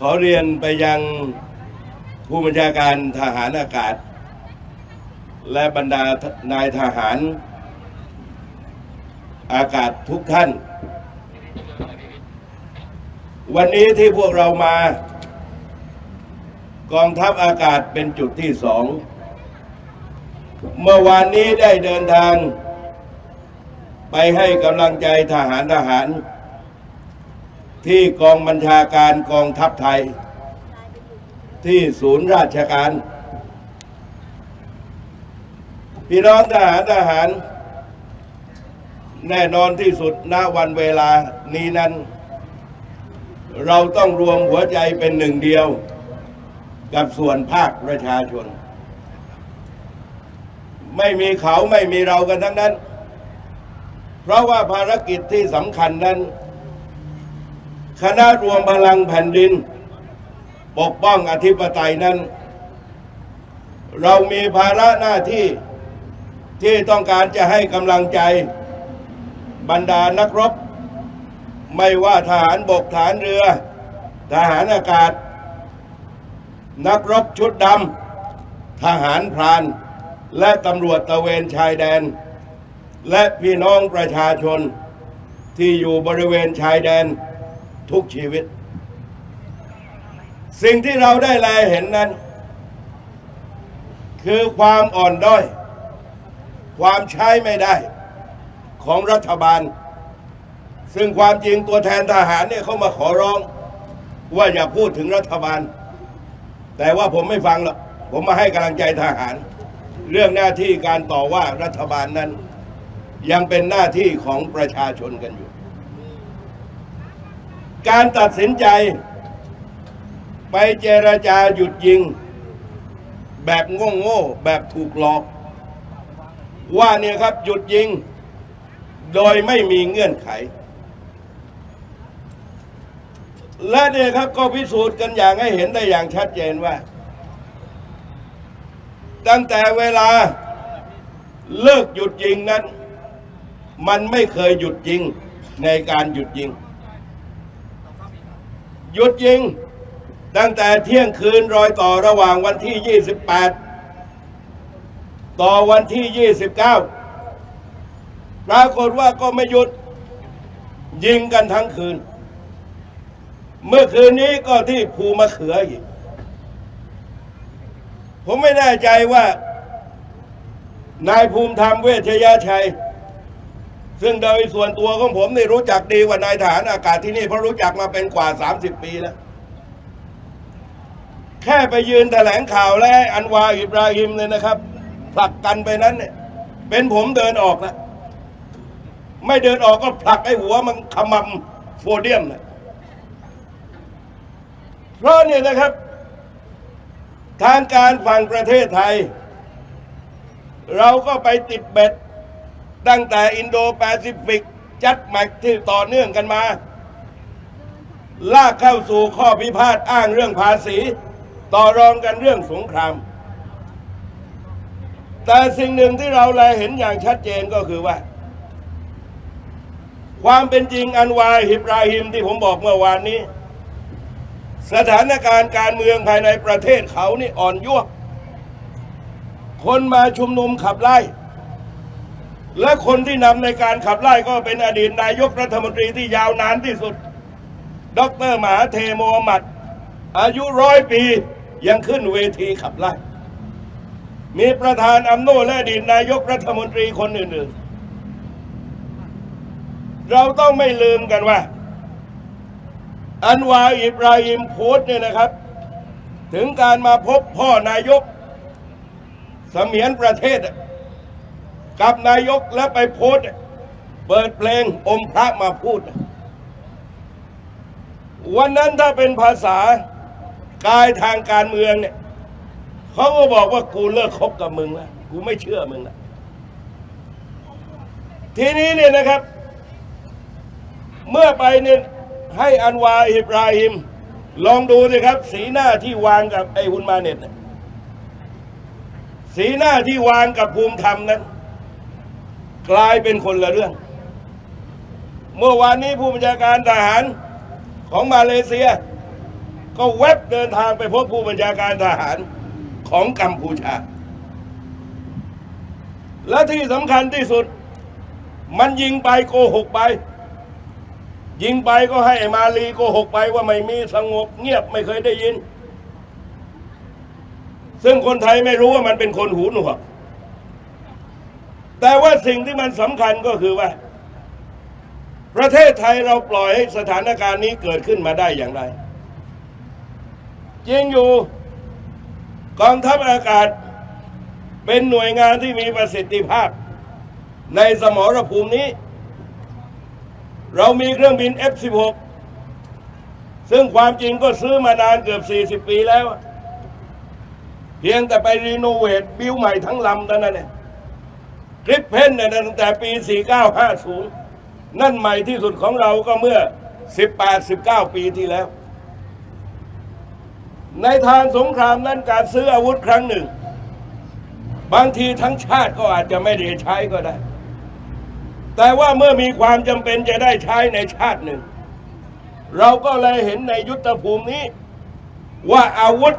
ขอเรียนไปยังผู้บัญชาการทหารอากาศ และบรรดานายทหารอากาศทุกท่าน วันนี้ที่พวกเรามา กองทัพอากาศเป็นจุดที่สอง เมื่อวานนี้ได้เดินทาง ไปให้กำลังใจทหารทหาร ที่กองบัญชาการกองทัพไทย ที่ศูนย์ราชการ พี่น้องทหารทหาร แน่นอนที่สุดณวันเวลานี้นั้น เราต้องรวมหัวใจเป็นหนึ่งเดียว กับส่วนภาคประชาชน ไม่มีเขาไม่มีเรากันทั้งนั้น เพราะว่าภารกิจที่สำคัญนั้น คณะรวมพลังแผ่นดิน ปกป้องอธิปไตยนั้น เรามีภาระหน้าที่ที่ต้องการจะให้กำลังใจบรรดานักรบ ไม่ว่าทหารบกทหารเรือ ทหารอากาศ นักรบชุดดำทหารพราน และตำรวจตะเวนชายแดน และพี่น้องประชาชนที่อยู่บริเวณชายแดน ทุกชีวิต สิ่งที่เราได้แลเห็นนั้น คือความอ่อนด้อย ความใช้ไม่ได้ของรัฐบาล ซึ่งความจริงตัวแทนทหารเนี่ยเขามาขอร้อง ว่าอย่าพูดถึงรัฐบาล แต่ว่าผมไม่ฟังหรอกผมมาให้กำลังใจทหาร เรื่องหน้าที่การต่อว่ารัฐบาลนั้น ยังเป็นหน้าที่ของประชาชนกันอยู่ การตัดสินใจ ไปเจรจาหยุดยิง แบบโง่ๆแบบถูกหลอก ว่าเนี่ยครับหยุดยิง โดยไม่มีเงื่อนไข และเนี่ยครับก็พิสูจน์กันอย่างให้เห็นได้อย่างชัดเจนว่า ตั้งแต่เวลาเลิกหยุดยิงนั้น มันไม่เคยหยุดยิงในการหยุดยิง หยุดยิง ตั้งแต่เที่ยงคืนรอยต่อระหว่างวันที่ 28 ต่อวันที่ 29 ปรากฏว่าก็ไม่หยุดยิงกันทั้งคืน เมื่อคืนนี้ก็ที่ภูมะเขืออีก ผมไม่แน่ใจว่านายภูมิธรรมเวชยชัย ซึ่งโดยส่วนตัวของผมนี่รู้จักดีกว่านายทหารอากาศที่นี่เพราะรู้จักมาเป็นกว่า 30 ปีแล้ว แค่ไปยืนแถลงข่าวและอันวาอิบราฮิมเลยนะครับผลักกันไปนั้นเนี่ยเป็นผมเดินออกแล้วไม่เดินออกก็ผลักไอ้หัวมันขมำโฟเดียมนะเพราะเนี่ยนะครับ ทางการฝั่งประเทศไทย เราก็ไปติดเบ็ด ตั้งแต่อินโดแปซิฟิกจัดแม็กที่ต่อเนื่องกันมา ลากเข้าสู่ข้อพิพาทอ้างเรื่องภาษี ต่อรองกันเรื่องสงคราม แต่สิ่งหนึ่งที่เราแลเห็นอย่างชัดเจนก็คือว่า ความเป็นจริงอันวายฮิบราฮิมที่ผมบอกเมื่อวานนี้ สถานการณ์การเมืองภายในประเทศเขานี่อ่อนยวคนมาชุมนุมขับไล่ และคนที่นำในการขับไล่ก็เป็นอดีตนายกรัฐมนตรีที่ยาวนานที่สุด ดรมหาเทโมฮัมหมัด อายุร้อยปียังขึ้นเวทีขับไล่ มีประธานอัมโนและอดีตนายกรัฐมนตรีคนอื่นๆ เราต้องไม่ลืมกันว่า อันวาอิบราฮิมโพสต์เนี่ยนะครับ ถึงการมาพบพ่อนายกเสมียนประเทศ กับนายกแล้วไปโพสต์เปิดเพลงอมพระมาพูด วันนั้นถ้าเป็นภาษากายทางการเมืองเนี่ยเขาก็บอกว่ากูเลิกคบกับมึงแล้วกูไม่เชื่อมึงแล้วทีนี้เนี่ยนะครับ เมื่อไปเนี่ยให้อันวาอิบราฮิม ลองดูสิครับ สีหน้าที่วางกับไอ้ฮุนมาเน็ตน่ะสีหน้าที่วางกับภูมิธรรมนั้น กลายเป็นคนละเรื่อง เมื่อวานนี้ผู้บัญชาการทหารของมาเลเซีย ก็แวบเดินทางไปพบผู้บัญชาการทหารของกัมพูชา และที่สำคัญที่สุด มันยิงไปโกหกไป ยิงไปก็ให้มาลีโกหกไปว่าไม่มีสงบเงียบไม่เคยได้ยิน ซึ่งคนไทยไม่รู้ว่ามันเป็นคนหูหนวก แต่ว่าสิ่งที่มันสำคัญก็คือว่า ประเทศไทยเราปล่อยให้สถานการณ์นี้เกิดขึ้นมาได้อย่างไรจริงอยู่กองทัพอากาศเป็นหน่วยงานที่มีประสิทธิภาพ ในสมรภูมินี้ เรามีเครื่องบิน F16 ซึ่งความจริงก็ซื้อมานานเกือบ 40 ปีแล้ว เพียงแต่ไปรีโนเวท บิวใหม่ทั้งลำเท่านั้นเอง กริปเพนเนี่ยตั้งแต่ปี 4950 นั่นใหม่ที่สุดของเราก็เมื่อ 18-19 ปีที่แล้ว ในทางสงครามนั้นการซื้ออาวุธครั้งหนึ่ง บางทีทั้งชาติก็อาจจะไม่ได้ใช้ก็ได้ แต่ว่าเมื่อมีความจำเป็นจะได้ใช้ในชาติหนึ่ง เราก็เลยเห็นในยุทธภูมินี้ ว่าอาวุธ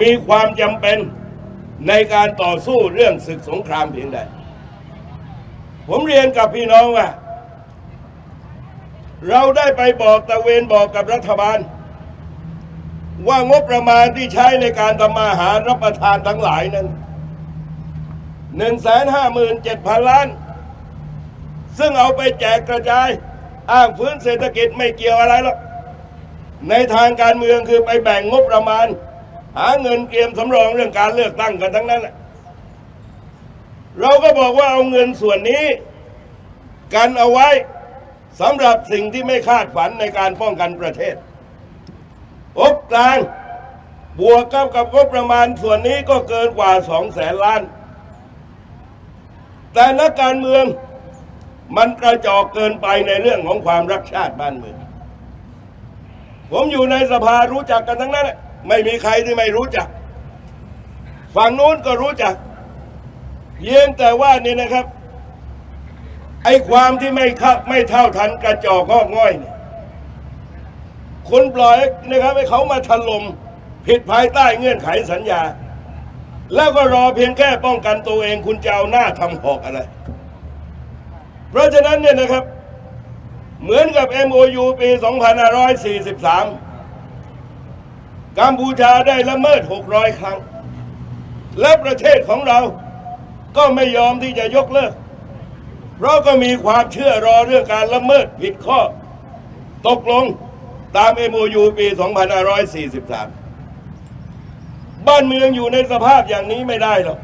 มีความจำเป็น ในการต่อสู้เรื่องศึกสงครามเพียงใด ผมเรียนกับพี่น้องว่า เราได้ไปบอกตะเวนบอกกับรัฐบาล ว่างบประมาณที่ใช้ในการทำมาหารรับประทานทั้งหลายนั้นหนึ่งแสนห้าหมื่นเจ็ดพันล้าน ซึ่งเอาไปแจกกระจาย อ้างฟื้นเศรษฐกิจไม่เกี่ยวอะไรหรอกในทางการเมืองคือไปแบ่งงบประมาณ หาเงินเตรียมสำรองเรื่องการเลือกตั้งกันทั้งนั้นแหละเราก็บอกว่าเอาเงินส่วนนี้ กันเอาไว้สำหรับสิ่งที่ไม่คาดฝันในการป้องกันประเทศงบกลางบวกกับกับงบประมาณส่วนนี้ก็เกินกว่าสองแสนล้าน แต่นักการเมืองมันกระจอกเกินไปในเรื่องของความรักชาติบ้านเมือง ผมอยู่ในสภารู้จักกันทั้งนั้นแหละ ไม่มีใครที่ไม่รู้จัก ฝั่งนู้นก็รู้จักเพียงแต่ว่านี่นะครับ ไอ้ความที่ไม่เข้าไม่เท่าทันกระจอกงอกง่อยเนี่ยคุณปล่อยนะครับให้เขามาถล่มผิดภายใต้เงื่อนไขสัญญา แล้วก็รอเพียงแค่ป้องกันตัวเองคุณจะเอาหน้าทำหอกอะไร เพราะฉะนั้นเนี่ยนะครับ เหมือนกับ MOU ปี 2543 กัมพูชาได้ละเมิด 600 ครั้ง และประเทศของเราก็ไม่ยอมที่จะยกเลิก เพราะก็มีความเชื่อรอเรื่องการละเมิดผิดข้อ ตกลงตาม MOU ปี 2543 บ้านเมืองอยู่ในสภาพอย่างนี้ไม่ได้หรอก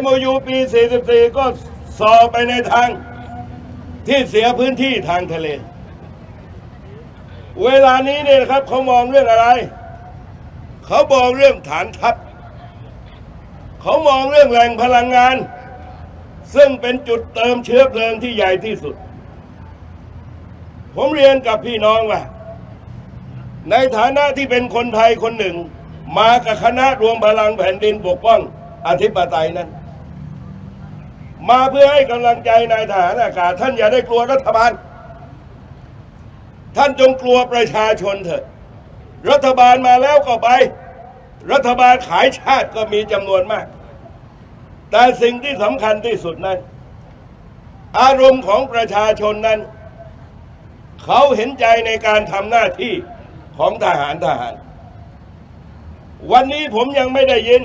MOU ปี 44 ก็สอไปในทางที่เสียพื้นที่ทางทะเล เวลานี้เนี่ยนะครับเขามองเรื่องอะไร เขามองเรื่องฐานทัพ เขามองเรื่องแหล่งพลังงาน ซึ่งเป็นจุดเติมเชื้อเพลิงที่ใหญ่ที่สุด ผมเรียนกับพี่น้องว่า ในฐานะที่เป็นคนไทยคนหนึ่ง มากับคณะรวมพลังแผ่นดินปกป้องอธิปไตยนั้น มาเพื่อให้กำลังใจนายทหารอากาศท่านอย่าได้กลัวรัฐบาล ท่านจงกลัวประชาชนเถิด รัฐบาลมาแล้วก็ไป รัฐบาลขายชาติก็มีจำนวนมาก แต่สิ่งที่สำคัญที่สุดนั้น อารมณ์ของประชาชนนั้น เขาเห็นใจในการทำหน้าที่ของทหารทหาร วันนี้ผมยังไม่ได้ยิน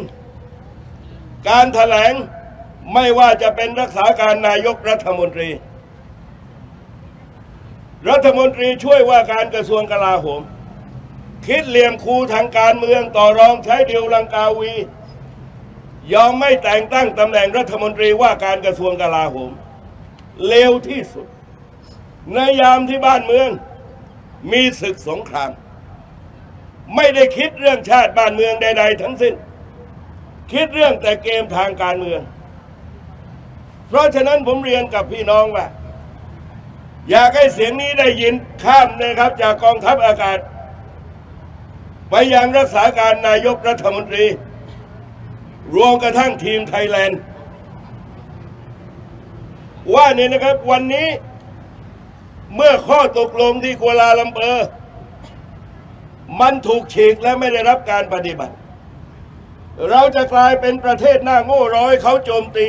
การแถลงไม่ว่าจะเป็นรักษาการนายกรัฐมนตรี รัฐมนตรีช่วยว่าการกระทรวงกลาโหม คิดเหลี่ยมคูทางการเมืองต่อรองใช้เดียวลังกาวี ยอมไม่แต่งตั้งตำแหน่งรัฐมนตรีว่าการกระทรวงกลาโหม เลวที่สุด ในยามที่บ้านเมือง มีศึกสงคราม ไม่ได้คิดเรื่องชาติบ้านเมืองใด ๆ ทั้งสิ้น คิดเรื่องแต่เกมทางการเมือง เพราะฉะนั้นผมเรียนกับพี่น้องว่า อยากให้เสียงนี้ได้ยินข้ามนะครับ จากกองทัพอากาศ ไปยังรักษาการนายกรัฐมนตรี รวมกระทั่งทีมไทยแลนด์ ว่าเนี่ยนะครับวันนี้เมื่อข้อตกลงที่กัวลาลัมเปอร์ มันถูกฉีกและไม่ได้รับการปฏิบัติ เราจะกลายเป็นประเทศหน้าโง่ร้อยเขาโจมตี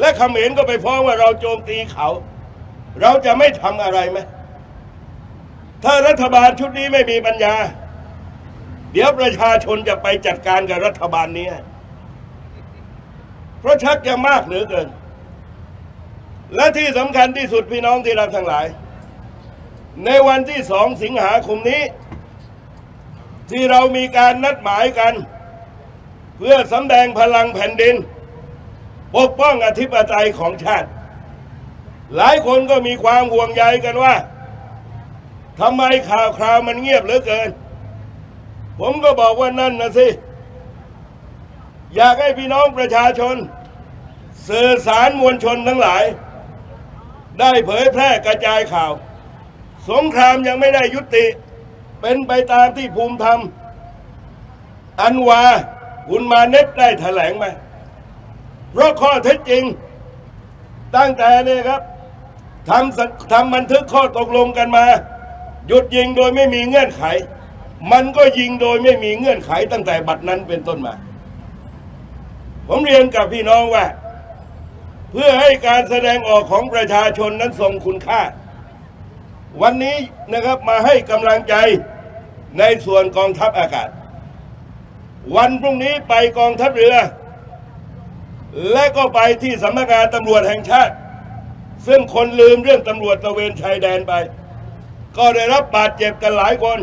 และเขมรก็ไปฟ้องว่าเราโจมตีเขา เราจะไม่ทำอะไรไหมถ้ารัฐบาลชุดนี้ไม่มีปัญญา เดี๋ยวประชาชนจะไปจัดการกับรัฐบาลนี้ เพราะชักจะมากเหลือเกิน และที่สำคัญที่สุดพี่น้องที่รักทั้งหลาย ในวันที่สองสิงหาคมนี้ ที่เรามีการนัดหมายกัน เพื่อสำแดงพลังแผ่นดิน ปกป้องอธิปไตยของชาติ หลายคนก็มีความห่วงใยกันว่าทำไมข่าวคราวมันเงียบเหลือเกิน ผมก็บอกว่านั่นนะสิ อยากให้พี่น้องประชาชน สื่อสารมวลชนทั้งหลาย ได้เผยแพร่กระจายข่าว สงครามยังไม่ได้ยุติ เป็นไปตามที่ภูมิธรรม อันวาบุญมาเน็ตได้แถลงมาเพราะข้อเท็จจริงตั้งแต่เนี่ยครับ ทำสัญทำบันทึกข้อตกลงกันมา หยุดยิงโดยไม่มีเงื่อนไข มันก็ยิงโดยไม่มีเงื่อนไขตั้งแต่บัดนั้นเป็นต้นมา ผมเรียนกับพี่น้องว่า เพื่อให้การแสดงออกของประชาชนนั้นทรงคุณค่า วันนี้นะครับมาให้กำลังใจในส่วนกองทัพอากาศ วันพรุ่งนี้ไปกองทัพเรือ และก็ไปที่สำนักงานตำรวจแห่งชาติ ซึ่งคนลืมเรื่องตำรวจตะเวนชายแดนไป ก็ได้รับบาดเจ็บกันหลายคน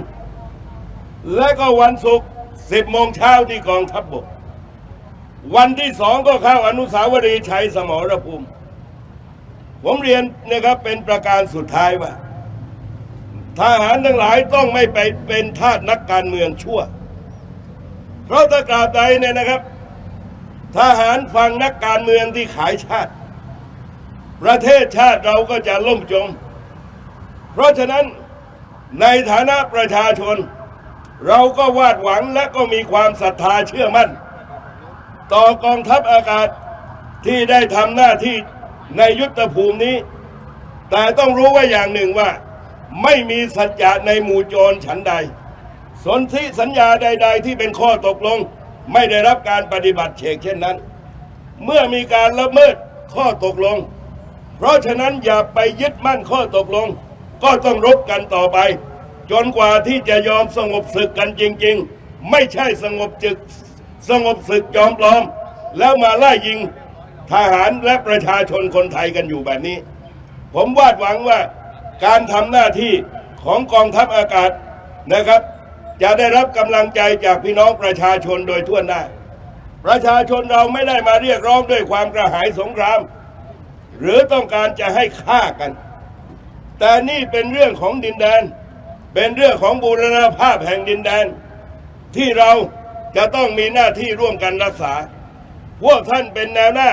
และก็วันศุกร์10โมงเช้าที่กองทัพบก วันที่สองก็เข้าอนุสาวรีย์ชัยสมรภูมิ ผมเรียนนะครับเป็นประการสุดท้ายว่าทหารทั้งหลายต้องไม่ไปเป็นทาสนักการเมืองชั่ว เพราะถ้ากราบใดเนี่ยนะครับ ทหารฟังนักการเมืองที่ขายชาติ ประเทศชาติเราก็จะล่มจม เพราะฉะนั้นในฐานะประชาชน เราก็วาดหวังและก็มีความศรัทธาเชื่อมั่น ต่อกองทัพอากาศที่ได้ทำหน้าที่ในยุทธภูมินี้ แต่ต้องรู้ไว่าอย่างหนึ่งว่า ไม่มีสัจจะในหมู่โจรฉันใด สนธิสัญญาใด ๆ ที่เป็นข้อตกลง ไม่ได้รับการปฏิบัติเฉกเช่นนั้น เมื่อมีการละเมิดข้อตกลง เพราะฉะนั้นอย่าไปยึดมั่นข้อตกลง ก็ต้องรบกันต่อไป จนกว่าที่จะยอมสงบศึกกันจริง ๆ ไม่ใช่สงบจึกสงบศึกจอมปลอม แล้วมาไล่ยิงทหารและประชาชนคนไทยกันอยู่แบบนี้ ผมวาดหวังว่าการทำหน้าที่ของกองทัพอากาศนะครับ จะได้รับกำลังใจจากพี่น้องประชาชนโดยทั่วหน้า ประชาชนเราไม่ได้มาเรียกร้องด้วยความกระหายสงคราม หรือต้องการจะให้ฆ่ากัน แต่นี่เป็นเรื่องของดินแดน เป็นเรื่องของบูรณภาพแห่งดินแดน ที่เราจะต้องมีหน้าที่ร่วมกันรักษา พวกท่านเป็นแนวหน้า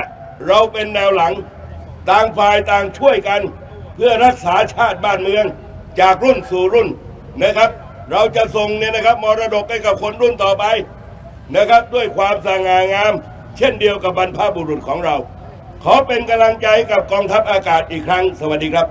เราเป็นแนวหลัง ต่างฝ่ายต่างช่วยกัน เพื่อรักษาชาติบ้านเมืองจากรุ่นสู่รุ่นนะครับ เราจะส่งเนี่ยนะครับมรดกให้กับคนรุ่นต่อไปนะครับด้วยความสง่างาม เช่นเดียวกับบรรพบุรุษของเรา ขอเป็นกำลังใจกับกองทัพอากาศอีกครั้ง สวัสดีครับ